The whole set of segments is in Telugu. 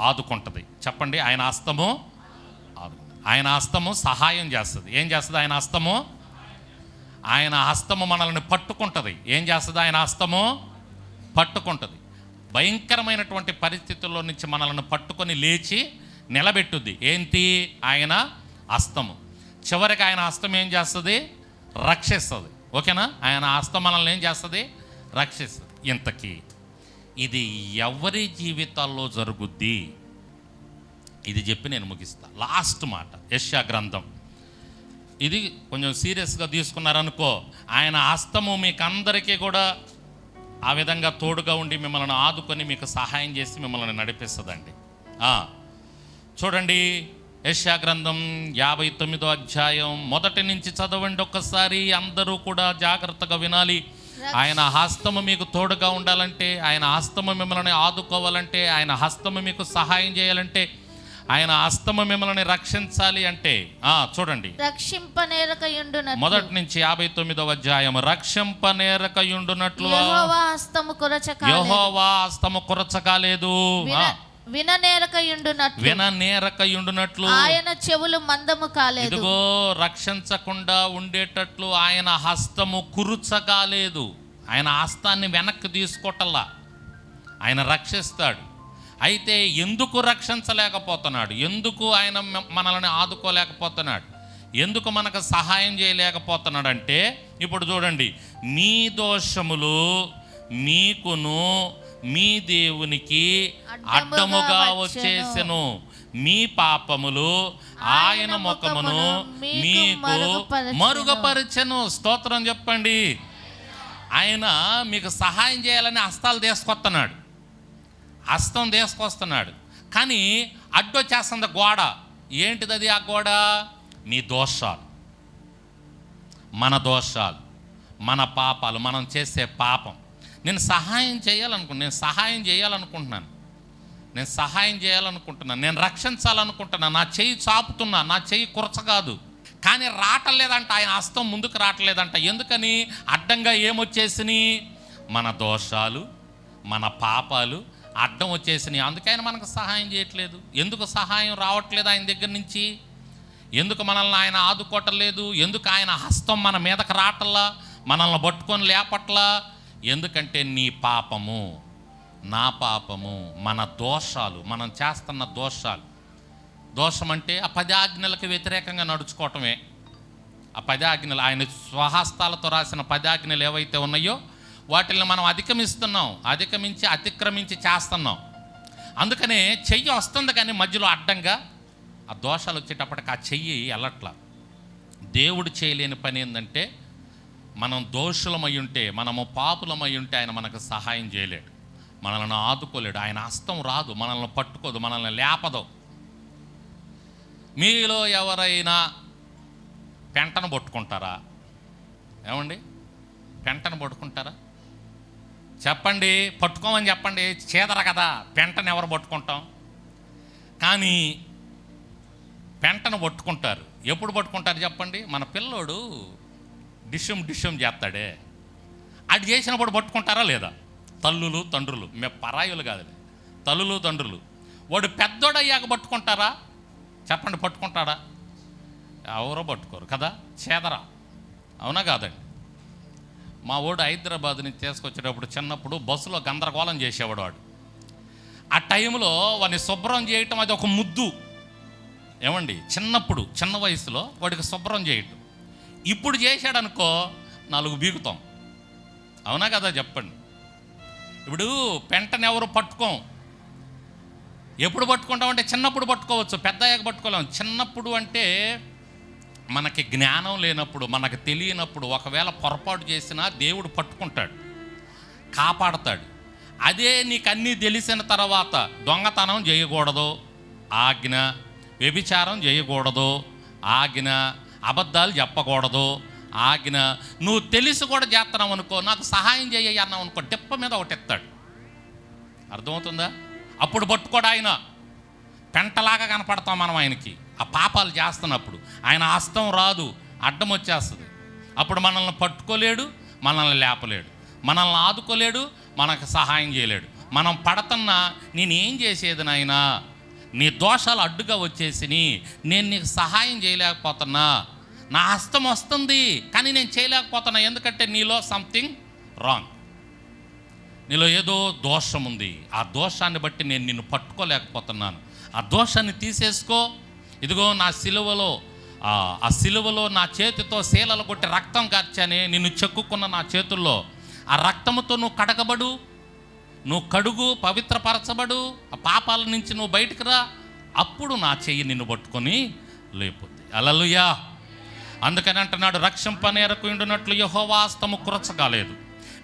ఆదుకుంటుంది. చెప్పండి ఆయన హస్తము ఆదుకుంటుంది ఆయన హస్తము సహాయం చేస్తుంది. ఏం చేస్తుంది ఆయన హస్తము ఆయన హస్తము మనల్ని పట్టుకుంటుంది. ఏం చేస్తుంది ఆయన హస్తము పట్టుకుంటుంది. భయంకరమైనటువంటి పరిస్థితుల్లో నుంచి మనల్ని పట్టుకొని లేచి నిలబెట్టుద్ది. ఏంటి? ఆయన హస్తము చివరికి ఆయన హస్తం ఏం చేస్తుంది? రక్షిస్తుంది. ఓకేనా? ఆయన హస్తం మనల్ని ఏం చేస్తుంది? రక్షిస్తుంది. ఇంతకీ ఇది ఎవరి జీవితాల్లో జరుగుద్ది? ఇది చెప్పి నేను ముగిస్తా. లాస్ట్ మాట యశ్యా గ్రంథం. ఇది కొంచెం సీరియస్గా తీసుకున్నారనుకో ఆయన హస్తము మీకు అందరికీ కూడా ఆ విధంగా తోడుగా ఉండి మిమ్మల్ని ఆదుకొని మీకు సహాయం చేసి మిమ్మల్ని నడిపిస్తుందండి. చూడండి యశా గ్రంథం యాభై తొమ్మిదో అధ్యాయం. మొదటి నుంచి చదవండి ఒక్కసారి అందరూ కూడా జాగ్రత్తగా వినాలి. ఆయన హస్తము మీకు తోడుగా ఉండాలంటే ఆయన హస్తము మిమ్మల్ని ఆదుకోవాలంటే ఆయన హస్తము మీకు సహాయం చేయాలంటే ఆయన హస్తము మిమ్మల్ని రక్షించాలి అంటే ఆ చూడండి. రక్షింపనేరకయుండునట్లు. మొదటి నుంచి యాభై తొమ్మిదవ అధ్యాయం రక్షింపనేరకయుండునట్లు. యెహోవా హస్తము కొరచక యహోవా హస్తము కొరచకాలేదు విననేరకయుండునట్లు విననేరకయుండునట్లు ఆయన చెవులు మందము కాలేదు. ఇదిగో రక్షించకుండా ఉండేటట్లు ఆయన హస్తము కురుచగాలేదు ఆయన హస్తాన్ని వెనక్కి తీసుకోవటల్లా ఆయన రక్షిస్తాడు. అయితే ఎందుకు రక్షించలేకపోతున్నాడు? ఎందుకు ఆయన మనల్ని ఆదుకోలేకపోతున్నాడు? ఎందుకు మనకు సహాయం చేయలేకపోతున్నాడు అంటే ఇప్పుడు చూడండి మీ దోషములు మీకును మీ దేవునికి అడ్డముగా. వచ్చేసెను. మీ పాపములు ఆయన ముఖమును మీకు మరుగుపరచెను. స్తోత్రం చెప్పండి. ఆయన మీకు సహాయం చేయాలని హస్తాలు తీసుకొస్తున్నాడు. హస్తం తీసుకొస్తున్నాడు. కానీ అడ్డొచ్చేస్తుంది గోడ. ఏంటిది అది ఆ గోడ? నీ దోషాలు. మన దోషాలు. మన పాపాలు. మనం చేసే పాపం. నేను సహాయం చేయాలనుకుంటున్నాను నేను సహాయం చేయాలనుకుంటున్నాను. నేను సహాయం చేయాలనుకుంటున్నాను. నేను రక్షించాలనుకుంటున్నాను నా చెయ్యి చాపుతున్నా. నా చెయ్యి కురచగాదు కానీ రావట్లేదంట ఆయన హస్తం ముందుకు రావట్లేదంట ఎందుకని? అడ్డంగా ఏమొచ్చేసినాయి మన దోషాలు మన పాపాలు అడ్డం వచ్చేసినాయి అందుకైనా మనకు సహాయం చేయట్లేదు. ఎందుకు సహాయం రావట్లేదు ఆయన దగ్గర నుంచి? ఎందుకు మనల్ని ఆయన ఆదుకోవటం లేదు? ఎందుకు ఆయన హస్తం మన మీదకు రావట్లా మనల్ని పట్టుకొని లేపట్లా? ఎందుకంటే నీ పాపము నా పాపము మన దోషాలు మనం చేస్తున్న దోషాలు. దోషం అంటే ఆ పదాజ్ఞలకు వ్యతిరేకంగా నడుచుకోవటమే. ఆ పదాజ్ఞలు ఆయన స్వహస్తాలతో రాసిన పదాజ్ఞలు ఏవైతే ఉన్నాయో వాటిని మనం అధిగమిస్తున్నాం అధిగమించి అతిక్రమించి చేస్తున్నాం. అందుకనే చెయ్యి వస్తుంది కానీ మధ్యలో అడ్డంగా ఆ దోషాలు వచ్చేటప్పటికి ఆ చెయ్యి వెళ్ళట్లా దేవుడు చేయలేని పని ఏంటంటే మనం దోషులమై ఉంటే మనము పాపులమై ఉంటే ఆయన మనకు సహాయం చేయలేడు. మనల్ని ఆదుకోలేడు. ఆయన హస్తం రాదు. మనల్ని పట్టుకోదు. మనల్ని లేపదు. మీలో ఎవరైనా పెంటను పట్టుకుంటారా? ఏమండి? పెంటను పట్టుకుంటారా? చెప్పండి. పట్టుకోమని చెప్పండి. చేదర కదా. పెంటను ఎవరు పట్టుకుంటాం? కానీ పెంటను పట్టుకుంటారు. ఎప్పుడు పట్టుకుంటారు చెప్పండి? మన పిల్లోడు డిషం డిషం చేస్తాడే. అది చేసినప్పుడు పట్టుకుంటారా లేదా? తల్లులు తండ్రులు. మేము పరాయులు కాదు తల్లులు తండ్రులు. వాడు పెద్దోడయ్యాక పట్టుకుంటారా? చెప్పండి పట్టుకుంటాడా? ఎవరో పట్టుకోరు కదా? చేదరా? అవునా కాదండి. మా వాడు హైదరాబాద్ నుంచి తీసుకొచ్చేటప్పుడు చిన్నప్పుడు బస్సులో గందరగోళం చేసేవాడు వాడు. ఆ టైంలో వాడిని శుభ్రం చేయటం అది ఒక ముద్దు. ఏమండి? చిన్నప్పుడు చిన్న వయసులో వాడికి శుభ్రం చేయటం. ఇప్పుడు చేశాడనుకో నాలుగు బీగుతాం. అవునా కదా చెప్పండి. ఇప్పుడు పెంటను ఎవరు పట్టుకోం. ఎప్పుడు పట్టుకుంటామంటే చిన్నప్పుడు పట్టుకోవచ్చు పెద్ద అయ్యాక పట్టుకోలేం. చిన్నప్పుడు అంటే మనకి జ్ఞానం లేనప్పుడు మనకు తెలియనప్పుడు ఒకవేళ పొరపాటు చేసినా దేవుడు పట్టుకుంటాడు. కాపాడతాడు. అదే నీకు అన్నీ తెలిసిన తర్వాత దొంగతనం చేయకూడదు. ఆజ్ఞ వ్యభిచారం చేయకూడదు. ఆజ్ఞ అబద్ధాలు చెప్పకూడదు. ఆజ్ఞ నువ్వు తెలిసి కూడా చేస్తున్నావు అనుకో నాకు సహాయం చేయ అన్నావు అనుకో టిప్ప మీద ఒకటి ఎత్తాడు. అర్థమవుతుందా? అప్పుడు పట్టుకోడు ఆయన. పెంటలాగా కనపడతాం మనం ఆయనకి. ఆ పాపాలు చేస్తున్నప్పుడు. ఆయన హస్తం రాదు అడ్డం వచ్చేస్తుంది. అప్పుడు మనల్ని పట్టుకోలేడు మనల్ని లేపలేడు. మనల్ని ఆదుకోలేడు మనకు సహాయం చేయలేడు. మనం పడుతున్నా నేనేం చేసేది నాయనా? నీ దోషాలు అడ్డుగా వచ్చేసిని నేను నీకు సహాయం చేయలేకపోతున్నా. నా హస్తం వస్తుంది కానీ నేను చేయలేకపోతున్నా. ఎందుకంటే నీలో సంథింగ్ రాంగ్ నీలో ఏదో దోషం ఉంది. ఆ దోషాన్ని బట్టి నేను నిన్ను పట్టుకోలేకపోతున్నాను. ఆ దోషాన్ని తీసేసుకో. ఇదిగో నా సిలువలో ఆ సిలువలో నా చేతితో శీలలు కొట్టి రక్తం కార్చానే. నిన్ను చెక్కుకున్న నా చేతుల్లో. ఆ రక్తంతో నువ్వు కడగబడు. నువ్వు కడుగు పవిత్రపరచబడు ఆ పాపాల నుంచి నువ్వు బయటకు రా. అప్పుడు నా చెయ్యి నిన్ను పట్టుకొని లేపుద్ది. అలలుయా అందుకని అంటున్నాడు రక్షింపనేరకు ఉండునట్లు యహోవాస్తము కురచగాలేదు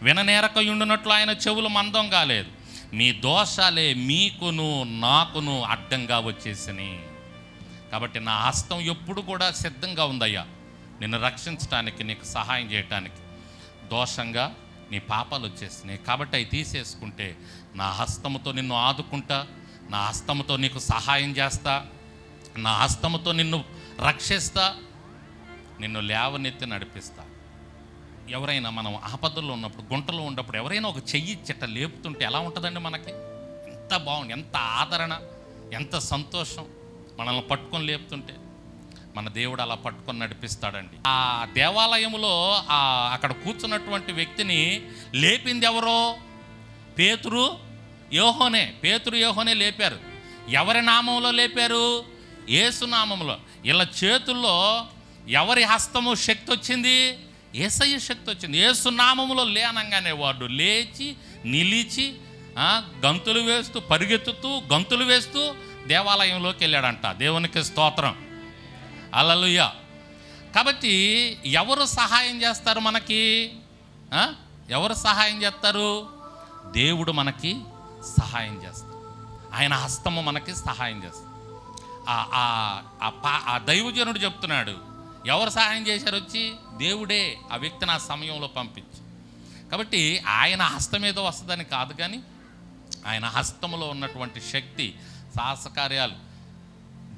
విననేరక ఉండునట్లు ఆయన చెవులు మందం కాలేదు. మీ దోషాలే మీకును నాకును అడ్డంగా వచ్చేసినాయి కాబట్టి నా హస్తం ఎప్పుడు కూడా సిద్ధంగా ఉందయ్యా. నిన్ను రక్షించడానికి నీకు సహాయం చేయటానికి. దోషంగా నీ పాపాలు వచ్చేసినాయి కాబట్టి అవి తీసేసుకుంటే నా హస్తముతో నిన్ను ఆదుకుంటా నా హస్తముతో నీకు సహాయం చేస్తా నా హస్తముతో నిన్ను రక్షిస్తా నిన్ను లేవనెత్తి నడిపిస్తా. ఎవరైనా మనం ఆపదల్లో ఉన్నప్పుడు గుంటలో ఉన్నప్పుడు ఎవరైనా ఒక చెయ్యి చెట్ట లేపుతుంటే ఎలా ఉంటుందండి మనకి? ఎంత బాగుంది ఎంత ఆదరణ ఎంత సంతోషం. మనల్ని పట్టుకొని లేపుతుంటే మన దేవుడు అలా పట్టుకొని నడిపిస్తాడండి. ఆ దేవాలయములో ఆ అక్కడ కూర్చున్నటువంటి వ్యక్తిని లేపింది ఎవరో పేతురు యోహోనే. పేతురు యోహోనే లేపారు. ఎవరి నామంలో లేపారు? ఏసునామంలో ఇలా చేతుల్లో ఎవరి హస్తము శక్తి వచ్చింది? ఏసయ్య శక్తి వచ్చింది. ఏసునామంలో లేనంగానే వాడు లేచి నిలిచి గంతులు వేస్తూ పరిగెత్తుతూ గంతులు వేస్తూ దేవాలయంలోకి వెళ్ళాడంట. దేవునికి స్తోత్రం. అలలుయ. కాబట్టి ఎవరు సహాయం చేస్తారు మనకి? ఎవరు సహాయం చేస్తారు? దేవుడు మనకి సహాయం చేస్తారు ఆయన హస్తము మనకి సహాయం చేస్తారు ఆ- పా- ఆ దైవజనుడు చెప్తున్నాడు ఎవరు సహాయం చేశారు వచ్చి? దేవుడే ఆ వ్యక్తిని ఆ సమయంలో పంపించి. కాబట్టి ఆయన హస్తం ఏదో వస్తుందని కాదు కానీ ఆయన హస్తములో ఉన్నటువంటి శక్తి సాహసకార్యాలు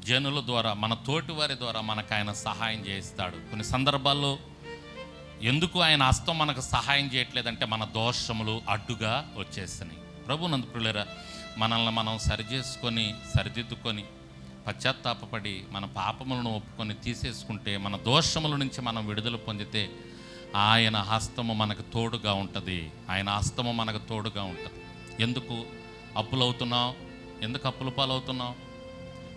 జనుల ద్వారా మన తోటి వారి ద్వారా మనకు ఆయన సహాయం చేయిస్తాడు. కొన్ని సందర్భాల్లో ఎందుకు ఆయన హస్తం మనకు సహాయం చేయట్లేదంటే మన దోషములు అడ్డుగా వచ్చేస్తున్నాయి. ప్రభు నందుకులేరా మనల్ని మనం సరిచేసుకొని సరిదిద్దుకొని పశ్చాత్తాపపడి మన పాపములను ఒప్పుకొని తీసేసుకుంటే మన దోషముల నుంచి మనం విడుదల పొందితే ఆయన హస్తము మనకు తోడుగా ఉంటుంది. ఆయన హస్తము మనకు తోడుగా ఉంటుంది. ఎందుకు అప్పులవుతున్నావు ఎందుకు అప్పుల పాలవుతున్నావు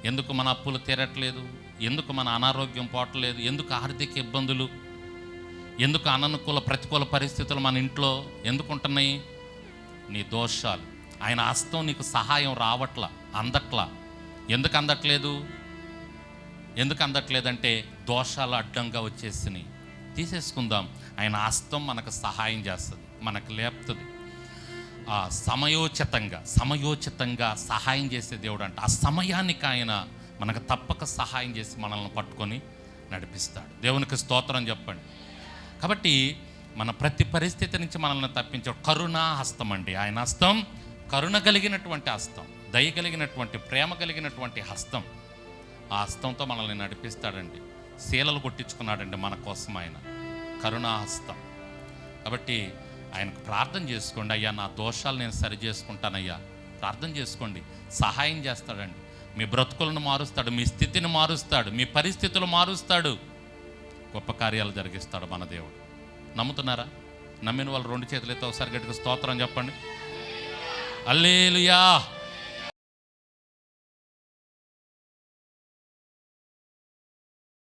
ఎందుకు మన అప్పులు తీరట్లేదు? ఎందుకు మన అనారోగ్యం పోవట్లేదు? ఎందుకు ఆర్థిక ఇబ్బందులు? ఎందుకు అననుకూల ప్రతికూల పరిస్థితులు మన ఇంట్లో ఎందుకు ఉంటున్నాయి నీ దోషాలు. ఆయన హస్తం నీకు సహాయం రావట్లా అందట్లా. ఎందుకు అందట్లేదు? ఎందుకు అందట్లేదంటే దోషాలు అడ్డంగా వచ్చేసినాయి. తీసేసుకుందాం. ఆయన హస్తం మనకు సహాయం చేస్తుంది మనకు లేపుతుంది. సమయోచితంగా సమయోచితంగా సహాయం చేసే దేవుడు అంట ఆ సమయానికి ఆయన మనకు తప్పక సహాయం చేసి మనల్ని పట్టుకొని నడిపిస్తాడు. దేవునికి స్తోత్రం చెప్పండి. కాబట్టి మన ప్రతి పరిస్థితి నుంచి మనల్ని తప్పించాడు కరుణా హస్తం అండి. ఆయన హస్తం కరుణ కలిగినటువంటి హస్తం దయ కలిగినటువంటి ప్రేమ కలిగినటువంటి హస్తం. ఆ హస్తంతో మనల్ని నడిపిస్తాడండి. శీలలు కొట్టించుకున్నాడండి మన కోసం ఆయన. కరుణా హస్తం. కాబట్టి ఆయనకు ప్రార్థన చేసుకోండి అయ్యా నా దోషాలు నేను సరి చేసుకుంటానయ్యా. ప్రార్థన చేసుకోండి సహాయం చేస్తాడండి. మీ బ్రతుకులను మారుస్తాడు మీ స్థితిని మారుస్తాడు మీ పరిస్థితులు మారుస్తాడు. గొప్ప కార్యాలు జరిగిస్తాడు మన దేవుడు. నమ్ముతున్నారా? నమ్మిన వాళ్ళు రెండు చేతులతో ఒకసారి గట్టిగా స్తోత్రం చెప్పండి. అల్లేలుయా